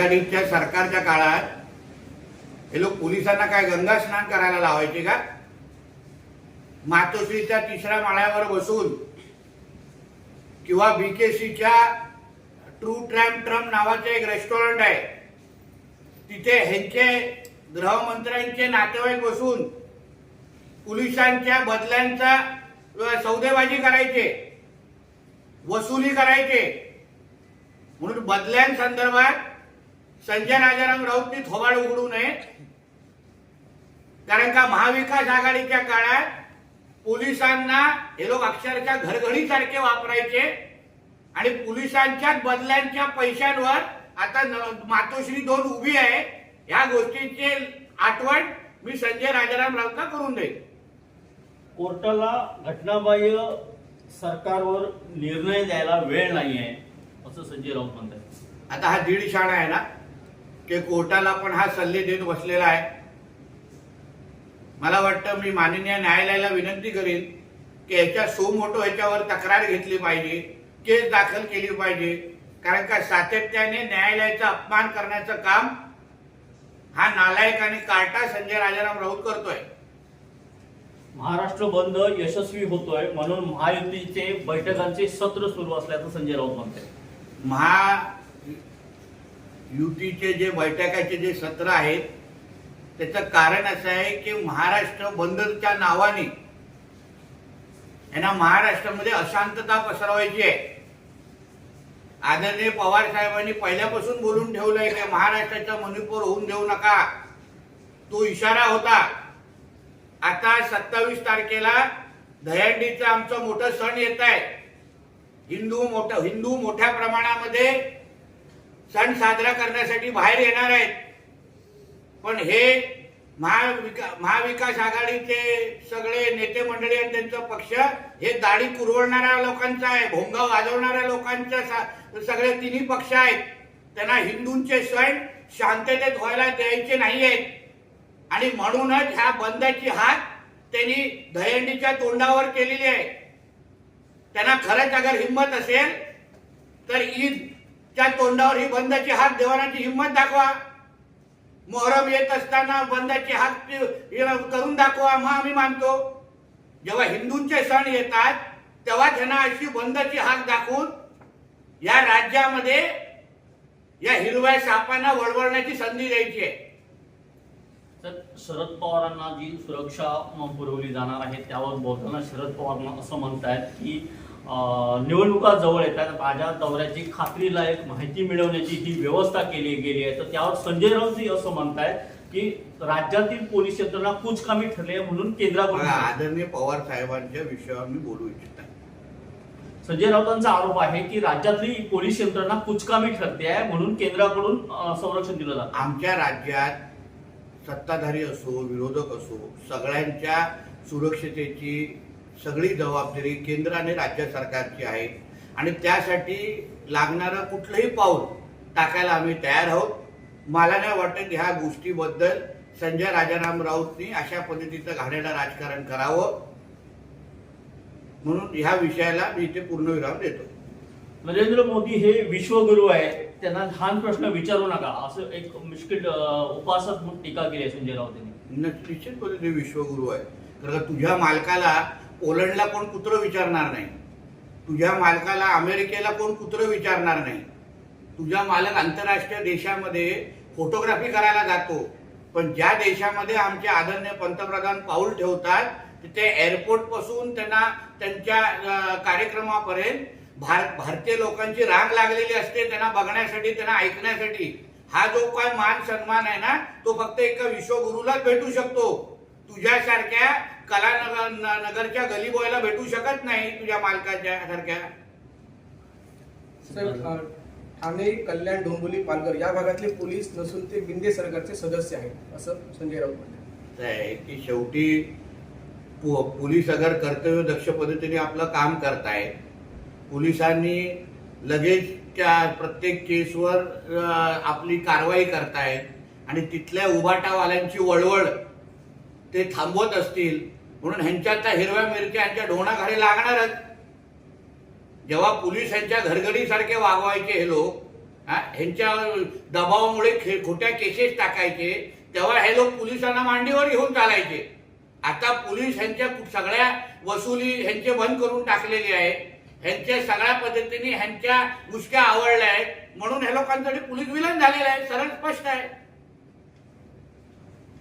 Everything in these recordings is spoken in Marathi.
आघाडीच्या सरकारच्या काळात हे लोक पोलिसांना काय गंगा स्नान करायला लावायचे का? मातोश्रीच्या तिसऱ्या माळ्यावर बसून किंवा बीकेसीच्या ट्रू ट्रॅम ट्रम नावाचे एक रेस्टॉरंट आहे. तिथे ह्यांचे गृहमंत्र्यांचे नातेवाईक बसून पोलिसांच्या बदल्यांचा सौदेबाजी करायचे वसुली करायचे. म्हणून बदल्यांसंदर्भात संजय राजाराम राऊतनी थोबाड उघडू नये. कारण का महाविकास आघाडीच्या काळात पोलिसांना हे लोक अक्षरशः घरघडीसारखे वापरायचे आणि पोलिसांच्याच बदल्यांच्या पैशांवर आता मातोश्री दोन उभी आहे. ह्या गोष्टीची आठवण मी संजय राजाराम राऊतला करून देईन. कोर्टाला घटनाबाह्य सरकारवर निर्णय द्यायला वेळ नाही आहे असं संजय राऊत म्हणतात आता हा दीड शाणा आहे ना? की कोर्टाला पण हा सल्ले देत बसलेला आहे. मला वाटतं मी माननीय न्यायालयाला विनंती करीन की याच्या सो मोठो ह्याच्यावर तक्रार घेतली पाहिजे केस दाखल केली पाहिजे. कारण का सातत्याने न्यायालयाचा अपमान करण्याचं काम हा नालायक आणि कार्टा संजय राजाराम राऊत करतोय. महाराष्ट्र बंद यशस्वी होतोय म्हणून महायुतीचे बैठकांचे सत्र सुरू असल्याचं संजय राऊत म्हणतात महा युतीचे जे बैठकाचे जे सत्र आहेत त्याचं कारण असं आहे की महाराष्ट्र बंदच्या नावाने यांना महाराष्ट्रामध्ये अशांतता पसरवायची आहे. आदरणीय पवार साहेबांनी पहिल्यापासून बोलून ठेवलंय की महाराष्ट्राचा मणिपूर होऊन देऊ नका. तो इशारा होता. आता सत्तावीस तारखेला दहंडीचं आमचं मोठं सण येत आहे. हिंदू मोठ हिंदू मोठ्या प्रमाणामध्ये सण साजरा करण्यासाठी बाहेर येणार आहेत. पण हे महाविका महाविकास आघाडीचे सगळे नेते मंडळी आणि त्यांचा पक्ष हे दाढी कुरवणाऱ्या लोकांचा आहे भोंगा वाजवणाऱ्या लोकांचा सा- सगळे तिन्ही पक्ष आहेत. त्यांना हिंदूंचे सण शांततेत व्हायला द्यायचे नाही आहेत आणि म्हणूनच ह्या बंदाची हात त्यांनी दहंडीच्या तोंडावर केलेली आहे. त्यांना खरंच अगर हिंमत असेल तर ईद त्या तोंडावर ही बंदाची हात देवानाची हिंमत दाखवा. मोहरम येत असताना बंदाची हात करून दाखवा मग आम्ही मानतो. जेव्हा हिंदूंचे सण येतात तेव्हा त्यांना अशी बंदाची हाक दाखवून या राज्यामध्ये या हिरव्या सापांना वळवळण्याची संधी द्यायची आहे. तर शरद पवारांना जी सुरक्षा पुरवली जाणार आहे त्यावर बोलताना शरद पवारांना असं म्हणतायत की निवडणुका जवळ येतात. माझ्या दौऱ्याची खात्रीलायक माहिती मिळवण्याची ही व्यवस्था केली गेली आहे. तर त्यावर संजय राऊतजी असं म्हणतायत की राज्यातील पोलीस यंत्रणा कुचकामी ठरली आहे म्हणून केंद्राकडून आदरणीय पवार साहेबांच्या विषयावर मी बोलू इच्छित आहे. संजय राऊतांचा आरोप आहे की राज्यातली पोलीस यंत्रणा कुचकामी ठरते आहे म्हणून केंद्राकडून संरक्षण दिलं जातं. आमच्या राज्यात सत्ताधारी असो विरोधक असो सगळ्यांच्या सुरक्षतेची सगळी जबाबदारी केंद्र आणि राज्य सरकारची आहे. आणि त्यासाठी लागणारं कुठलंही पाऊल टाकायला आम्ही तयार आहोत. मला नाही वाटत की ह्या गोष्टीबद्दल संजय राजाराम राऊतनी अशा पद्धतीचं घाणेरडं राजकारण करावं. म्हणून ह्या विषयाला मी इथे पूर्णविराम देतो. नरेंद्र मोदी हे विश्वगुरु आहे त्यांना लहान प्रश्न विचारू नका. असं एक मुश्किल उपासक म्हणून टीका केली आहे संजय राऊत यांनी न- निश्चित पद्धतीने विश्वगुरु आहे कारण तुझ्या मालकाला पोलंडला कोण कुत्रं विचारणार नाही. तुझ्या मालकाला अमेरिकेला कोण कुत्रं विचारणार नाही. तुझा मालक आंतरराष्ट्रीय देशामध्ये फोटोग्राफी करायला जातो. पण ज्या देशामध्ये आमचे आदरणीय पंतप्रधान पाऊल ठेवतात तिथे एअरपोर्टपासून त्यांना त्यांच्या कार्यक्रमापर्यंत भार भारतीय लोकांची रांग लागलेली असते त्यांना बघण्यासाठी त्यांना ऐकण्यासाठी. हा जो काय मान सन्मान आहे ना तो फक्त एका विश्वगुरूलाच भेटू शकतो. तुझ्यासारख्या कलानगर नगरच्या गलीबॉयला भेटू शकत नाही तुझ्या मालकाच्या सारख्या. साहेब ठाणे कल्याण डोंबिवली पालघर या भागातले पोलीस नसून ते बिंदे सरकारचे सदस्य आहेत असं संजय राऊत आहे की शेवटी पो- पोलीस अगर कर्तव्य दक्ष पद्धतीने आपलं काम करतायत पोलिसांनी लगेच त्या प्रत्येक केसवर अं, आपली कारवाई करतायत आणि तिथल्या उबाटावाल्यांची वळवळ ते थांबवत असतील म्हणून ह्यांच्या त्या हिरव्या मिरच्या ह्यांच्या ढोणाखाली लागणारच. जेव्हा पोलीस ह्यांच्या घरगडीसारखे वागवायचे हे लोक ह्यांच्या दबावामुळे खे- खोट्या केसेस टाकायचे तेव्हा हे लोक पोलिसांना मांडीवर घेऊन चालायचे. आता पोलीस ह्यांच्या सगळ्या वसुली ह्यांचे बंद करून टाकलेले आहे ह्यांच्या सगळ्या पद्धतीने ह्यांच्या मुश्क्या आवडल्या आहेत. म्हणून ह्या लोकांसाठी पोलीस विलन झालेलं आहे. सरळ स्पष्ट आहे.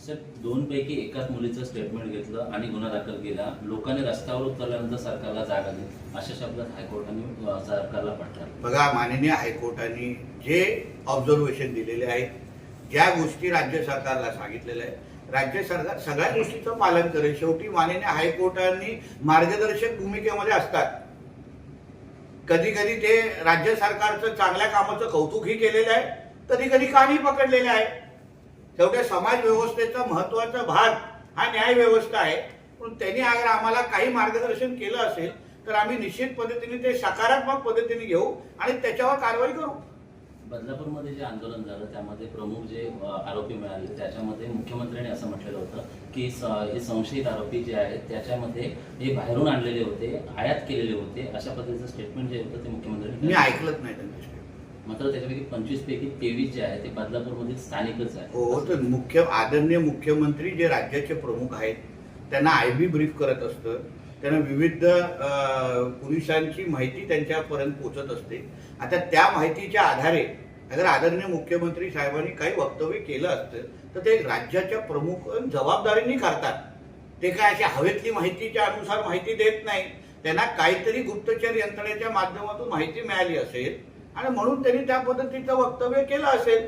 सर दोन पैकी एकाच मुलीचं स्टेटमेंट घेतलं आणि गुन्हा दाखल केला. लोकांनी रस्त्यावर उतरल्यानंतर सरकारला जाग आली. अशा शब्दात हायकोर्टाने सरकारला पाठवलं बघा माननीय हायकोर्टाने जे ऑब्झर्वेशन दिलेले आहेत ज्या गोष्टी राज्य सरकारला सांगितलेल्या आहेत राज्य सरकार सगळ्या गोष्टीचं पालन करेल. शेवटी माननीय हायकोर्टाने मार्गदर्शक भूमिकेमध्ये असतात. कधी कधी ते राज्य सरकारचं चांगल्या कामाचं कौतुकही केलेलं आहे कधी कधी कानही पकडलेलं आहे. शेवटी समाज व्यवस्थेचा महत्त्वाचा भाग हा न्याय व्यवस्था आहे. पण त्यांनी अगर आम्हाला काही मार्गदर्शन केलं असेल तर आम्ही निश्चित पद्धतीने ते सकारात्मक पद्धतीने घेऊ आणि त्याच्यावर कारवाई करू. बदलापूरमध्ये जे आंदोलन झालं त्यामध्ये प्रमुख जे आरोपी मिळाले त्याच्यामध्ये मुख्यमंत्र्यांनी असं म्हटलेलं होतं की हे संशयित आरोपी जे आहेत त्याच्यामध्ये हे बाहेरून आणलेले होते आयात केलेले होते अशा पद्धतीचं स्टेटमेंट जे होतं ते मी मुख्यमंत्र्यांनी ऐकलंच नाही त्यांचं statement. मात्र त्याच्यापैकी पंचवीस पैकी तेवीस जे आहे ते बदलापूरमधील स्थानिकच आहे. हो तर मुख्य आदरणीय मुख्यमंत्री जे राज्याचे प्रमुख आहेत त्यांना आय बी ब्रीफ करत असतं. त्यांना विविध पुरुषांची माहिती त्यांच्यापर्यंत पोचत असते. आता त्या माहितीच्या आधारे अगर आदरणीय मुख्यमंत्री साहेबांनी काही वक्तव्य केलं असतं तर ते राज्याच्या प्रमुख जबाबदारीने करतात. ते काय अशा हवेतली माहितीच्या अनुसार माहिती देत नाही. त्यांना काहीतरी गुप्तचर यंत्रणेच्या माध्यमातून माहिती मिळाली असेल आणि म्हणून त्यांनी त्या पद्धतीचं वक्तव्य केलं असेल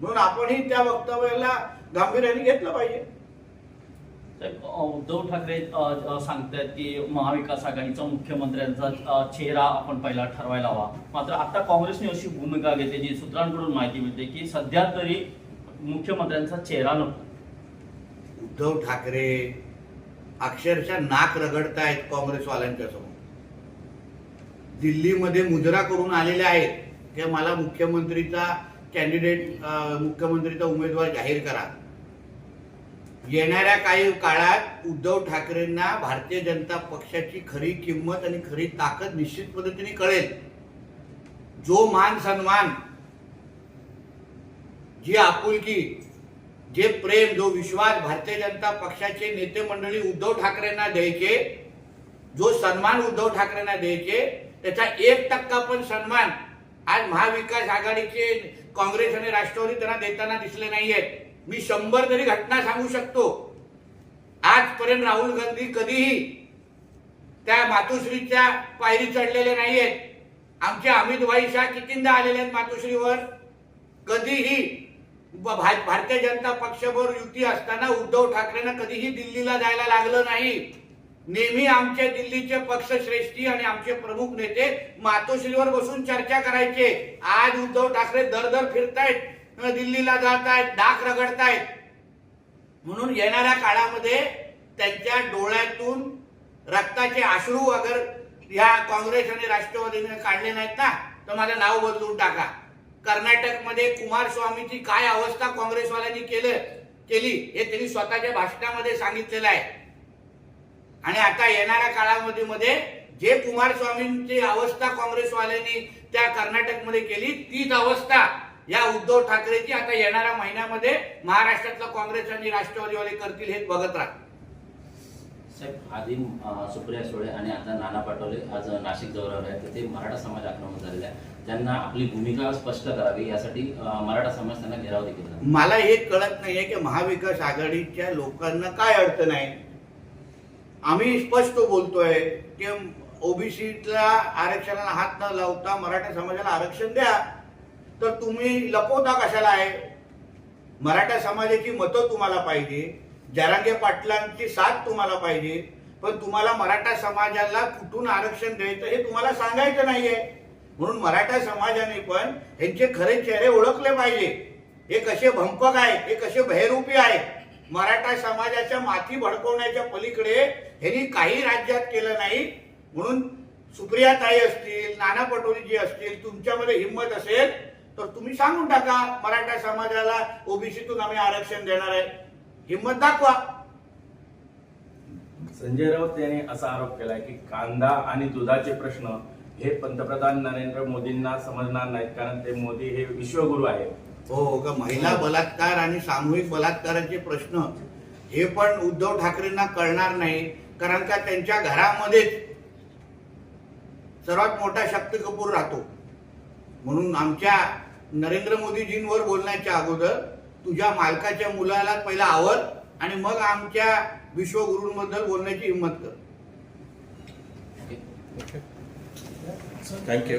म्हणून आपणही त्या वक्तव्याला गांभीर्याने घेतलं पाहिजे. उद्धव ठाकरे सांगतायत की महाविकास आघाडीचा मुख्यमंत्र्यांचा चेहरा आपण पहिला ठरवायला हवा. मात्र आता काँग्रेसने अशी भूमिका घेते जी सूत्रांकडून माहिती मिळते की सध्या तरी मुख्यमंत्र्यांचा चेहरा नको. उद्धव ठाकरे अक्षरशः नाक रगडतायत काँग्रेसवाल्यांच्या समोर. दिल्लीमध्ये मुजरा करून आलेले आहेत की मला मुख्यमंत्रीचा कॅन्डिडेट मुख्यमंत्रीचा उमेदवार जाहीर करा. येणाऱ्या काही काळात उद्धव ठाकरेंना भारतीय जनता पक्षाची खरी किंमत आणि खरी ताकद निश्चित पद्धतीने कळेल. जो मान सन्मान जी आपुलकी जे प्रेम जो विश्वास भारतीय जनता पक्षाचे नेते मंडळी उद्धव ठाकरेंना द्यायचे जो सन्मान उद्धव ठाकरेंना द्यायचे त्याचा एक टक्का पण सन्मान आज महाविकास आघाडीचे काँग्रेस आणि राष्ट्रवादी त्यांना देताना दिसले नाहीयेत मी शंभर तरी घटना सांगू शकतो आजपर्यंत राहुल गांधी कधीही त्या मातोश्रीच्या पायरी चढलेले नाहीयेत आमचे अमित भाई शाह कितींदा आलेले आहेत मातोश्रीवर? कधीही भा- भारतीय जनता पक्षावर युती असताना उद्धव ठाकरेंना कधीही दिल्लीला जायला लागलं नाही. नेहमी आमचे दिल्लीचे पक्षश्रेष्ठी आणि आमचे प्रमुख नेते मातोश्रीवर बसून चर्चा करायचे. आज उद्धव ठाकरे दर दर फिरतायत दिल्लीला जात आहेत डाक रगडतायत. म्हणून येणाऱ्या काळामध्ये त्यांच्या डोळ्यातून रक्ताचे आश्रू अगर या काँग्रेस आणि राष्ट्रवादीने काढले नाहीत ना तर माझं नाव बदलून टाका. कर्नाटकमध्ये कुमारस्वामीची काय अवस्था काँग्रेसवाल्यांनी केलं केली हे त्यांनी स्वतःच्या भाषणामध्ये सांगितलेलं आहे. आणि आता येणाऱ्या काळामध्ये मध्ये जे कुमारस्वामींची अवस्था काँग्रेसवाल्यांनी त्या कर्नाटकमध्ये केली तीच अवस्था या उद्धव ठाकरेची आता येणाऱ्या महिन्यामध्ये महाराष्ट्रातलं काँग्रेस आणि राष्ट्रवादीवाले करतील हे बघत राहा. साहेब आधी सुप्रिया सुळे आणि आता नाना पाटोले आज नाशिक दौऱ्यावर आहेत. तर ते मराठा समाज आक्रमक झालेले आहे. त्यांना आपली भूमिका स्पष्ट करावी यासाठी मराठा समाज त्यांना घेराव देखील. मला हे कळत नाहीये की महाविकास आघाडीच्या लोकांना काय अडचण आहे. आम्ही स्पष्ट बोलतोय की ओबीसीतल्या आरक्षणाला हात न लावता मराठा समाजाला आरक्षण द्या. तर तुम्ही लपवता कशाला आहे? मराठा समाजाची मतं तुम्हाला पाहिजे जरांगे पाटलांची साथ तुम्हाला पाहिजे पण तुम्हाला मराठा समाजाला कुठून आरक्षण द्यायचं हे तुम्हाला सांगायचं नाहीये. म्हणून मराठा समाजाने पण ह्यांचे खरे चेहरे ओळखले पाहिजे. हे कसे भंपक आहेत हे कसे बहरूपी आहेत? मराठा समाजाच्या माथी भडकवण्याच्या पलीकडे ह्यांनी काही राज्यात केलं नाही. म्हणून सुप्रिया ताई असतील नाना पटोलेजी असतील तुमच्यामध्ये हिंमत असेल तर तुम्ही सांगून टाका. मराठा समाजाला ओबीसीतून आम्ही आरक्षण देणार आहे. हिंमत दाखवा. संजय राऊत यांनी असा आरोप केलाय की कांदा आणि दुधाचे प्रश्न हे पंतप्रधान नरेंद्र मोदींना समजणार नाहीत कारण ते मोदी हे विश्वगुरू आहेत. हो का महिला बलात्कार आणि सामूहिक बलात्काराचे प्रश्न हे पण उद्धव ठाकरेंना कळणार नाही. कारण का त्यांच्या घरामध्येच सर्वात मोठा शक्ती कपूर राहतो. म्हणून आमच्या नरेंद्र मोदीजींवर बोलण्याच्या अगोदर तुझ्या मालकाच्या मुलाला पहिला आवर आणि मग आमच्या विश्वगुरूंबद्दल बोलण्याची हिंमत कर. थँक्यू